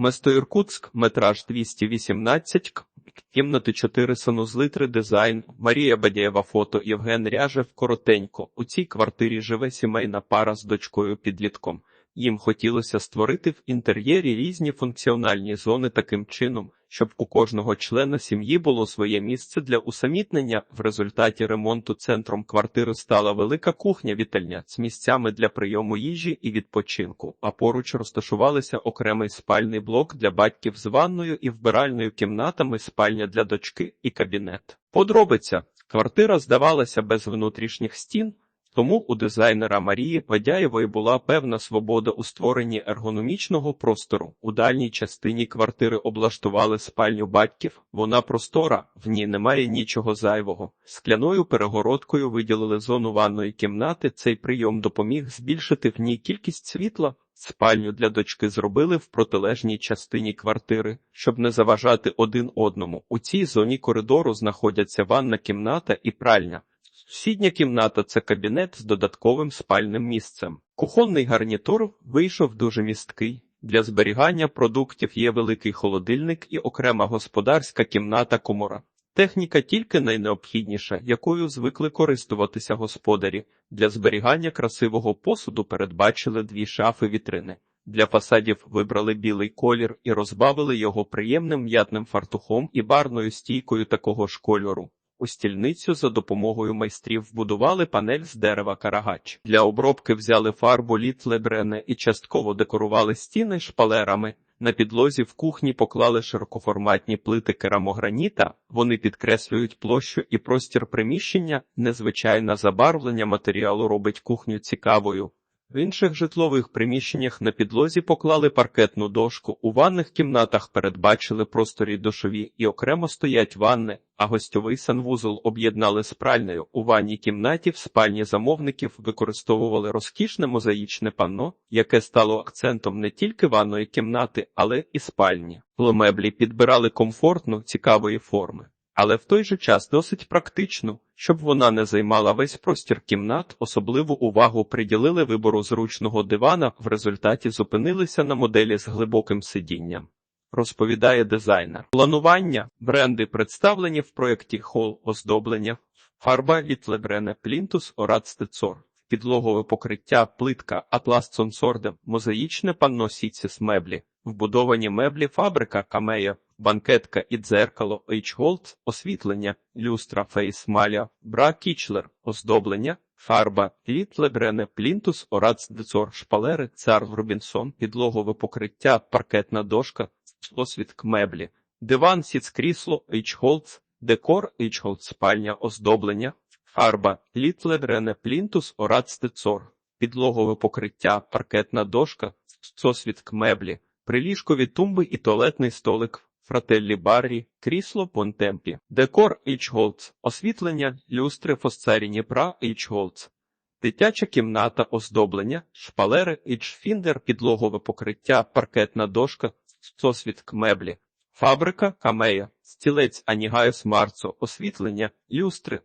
Место Іркутськ, метраж 218, к- кімнати 4 санузли 3 дизайн, Марія Бадєєва фото, Євген Ряжев, коротенько. У цій квартирі живе сімейна пара з дочкою підлітком. Їм хотілося створити в інтер'єрі різні функціональні зони таким чином, щоб у кожного члена сім'ї було своє місце для усамітнення. В результаті ремонту центром квартири стала велика кухня-вітальня з місцями для прийому їжі і відпочинку, а поруч розташувалися окремий спальний блок для батьків з ванною і вбиральною кімнатами, спальня для дочки і кабінет. Подробиця. Квартира здавалася без внутрішніх стін, тому у дизайнера Марії Вадяєвої була певна свобода у створенні ергономічного простору. У дальній частині квартири облаштували спальню батьків. Вона простора, в ній немає нічого зайвого. Скляною перегородкою виділили зону ванної кімнати. Цей прийом допоміг збільшити в ній кількість світла. Спальню для дочки зробили в протилежній частині квартири, щоб не заважати один одному. У цій зоні коридору знаходяться ванна кімната і пральня. Сусідня кімната це кабінет з додатковим спальним місцем. Кухонний гарнітур вийшов дуже місткий. Для зберігання продуктів є великий холодильник і окрема господарська кімната комора. Техніка тільки найнеобхідніша, якою звикли користуватися господарі. Для зберігання красивого посуду передбачили дві шафи вітрини. Для фасадів вибрали білий колір і розбавили його приємним м'ятним фартухом і барною стійкою такого ж кольору. У стільницю за допомогою майстрів вбудували панель з дерева карагач. Для обробки взяли фарбу літ лебрене і частково декорували стіни шпалерами. На підлозі в кухні поклали широкоформатні плити керамограніта. Вони підкреслюють площу і простір приміщення. Незвичайне забарвлення матеріалу робить кухню цікавою. В інших житлових приміщеннях на підлозі поклали паркетну дошку. У ванних кімнатах передбачили просторі душові і окремо стоять ванни, а гостьовий санвузол об'єднали з пральнею. У ванній кімнаті в спальні замовників використовували розкішне мозаїчне панно, яке стало акцентом не тільки ванної кімнати, але і спальні. Меблі підбирали комфортну, цікавої форми. Але в той же час досить практично, щоб вона не займала весь простір кімнат, особливу увагу приділили вибору зручного дивана, в результаті зупинилися на моделі з глибоким сидінням. Розповідає дизайнер. Планування, бренди представлені в проєкті Хол оздоблення, фарба Літлебрене Плінтус Орат Стецор, підлогове покриття, плитка, атлас Сонсорде, мозаїчне панно Сіціс меблі, вбудовані меблі фабрика Камея, банкетка і дзеркало H-Gold, освітлення, люстра Фейс Маля, Бра Кічлер, оздоблення, фарба, Літлебрене, Плінтус, Орац Децор, шпалери, цар Робінсон, підлогове покриття, паркетна дошка, освітк меблі, диван, сіц крісло, H-Gold, декор, H-Gold, спальня, оздоблення, фарба, Літлебрене, Плінтус, Орац Децор, підлогове покриття, паркетна дошка, сосвітк меблі, приліжкові тумби і туалетний столик, фрателлі баррі, крісло понтемпі, декор H-Голдс, освітлення, люстри фосцеріні пра H-Голдс, дитяча кімната оздоблення, шпалери H-Фіндер, підлогове покриття, паркетна дошка, сосвітк меблі, фабрика Камея, стілець Анігайос Марцо, освітлення, люстри,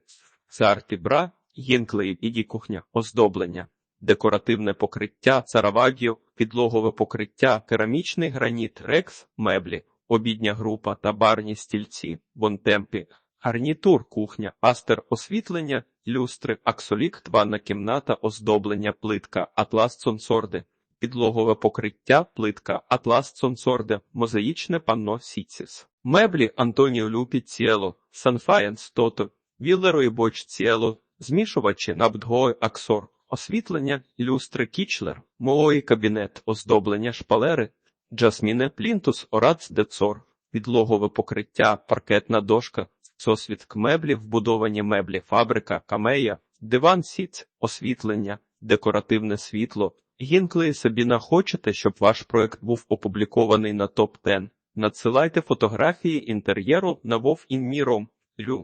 Сарті бра, Гінклеїв і кухня, оздоблення. Декоративне покриття, царавагіо, підлогове покриття, керамічний граніт, рекс, меблі, обідня група та барні стільці, бонтемпі, гарнітур, кухня, астер, освітлення, люстри, аксолікт, ванна кімната, оздоблення, плитка, атлас сонсорди, підлогове покриття, плитка, атлас сонсорде, мозаїчне панно Сіціс. Меблі Антоніо Люпі Ціело, Санфаєнс Тото, Віллеро і Боч Ціело, змішувачі Набдгой Аксор, освітлення, люстри Кічлер, Моої кабінет, оздоблення шпалери, Джасміне Плінтус, Орац Децор, підлогове покриття, паркетна дошка, сосвітк меблів, вбудовані меблі, фабрика, камея, диван сіц, освітлення, декоративне світло. Гінклеї Сабіна хочете, щоб ваш проект був опублікований на топ 10 Надсилайте фотографії інтер'єру на Вов. Лю.